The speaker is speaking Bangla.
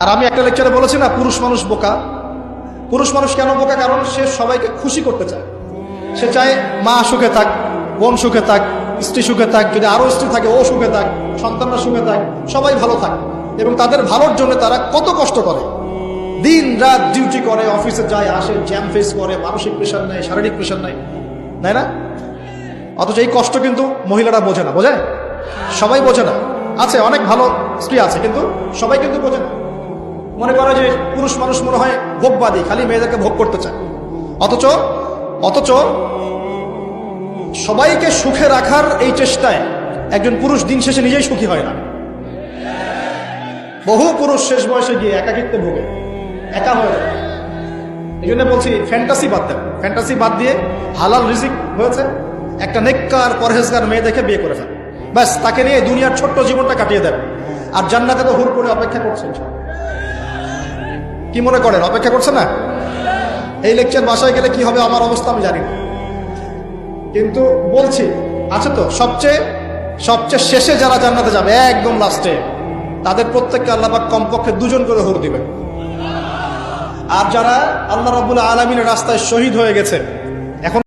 আর আমি একটা লেকচারে বলেছি না, পুরুষ মানুষ বোকা। পুরুষ মানুষ কেন বোকা? কারণ সে সবাইকে খুশি করতে চায়। সে চায় মা সুখে থাক, বোন সুখে থাক, স্ত্রী সুখে থাক, যদি আরও স্ত্রী থাকে, ও সুখে থাক, সন্তানরা সুখে থাক, সবাই ভালো থাক। এবং তাদের ভালোর জন্য তারা কত কষ্ট করে। দিন রাত ডিউটি করে, অফিসে যায়, আসে, জ্যাম ফেস করে, মানসিক প্রেশার নেয়, শারীরিক প্রেশার নেয়। তাই না? অথচ এই কষ্ট কিন্তু মহিলারা বোঝে না, বোঝে? সবাই বোঝে না। আছে, অনেক ভালো স্ত্রী আছে, কিন্তু সবাই কিন্তু বোঝে না। মনে করে যে পুরুষ মানুষ মনে হয় ভোগবাদী, খালি মেয়েদেরকে ভোগ করতে চায়। অথচ অথচ সবাইকে সুখে রাখার এই চেষ্টায় একজন পুরুষ দিন শেষে নিজেই সুখী হয় না। বহু পুরুষ শেষ বয়সে গিয়ে একাকিত্বে ভোগে, একা হয়ে এই জন্য বলছি ফ্যান্টাসি বাদ দেন। ফ্যান্টাসি বাদ দিয়ে হালাল রিজিক হয়েছে, একটা নেককার পরহেজগার মেয়ে দেখে বিয়ে করে ফেল। ব্যাস, তাকে নিয়ে দুনিয়ার ছোট্ট জীবনটা কাটিয়ে দেন। আর জান্নাতে তো হুর করে অপেক্ষা করছেন কি মনে করেন? অপেক্ষা করছে না? এই লেকচার বাসায় গেলে কি হবে আমার অবস্থা আমি জানি না। কিন্তু বলছি, আছে তো, সবচেয়ে সবচেয়ে শেষে যারা জান্নাতে যাবে, একদম লাস্টে তাদের প্রত্যেককে আল্লাহবাক কমপক্ষে দুজন করে হুর দিবেন। আর যারা আল্লাহ রাবুল আলমিনের রাস্তায় শহীদ হয়ে গেছে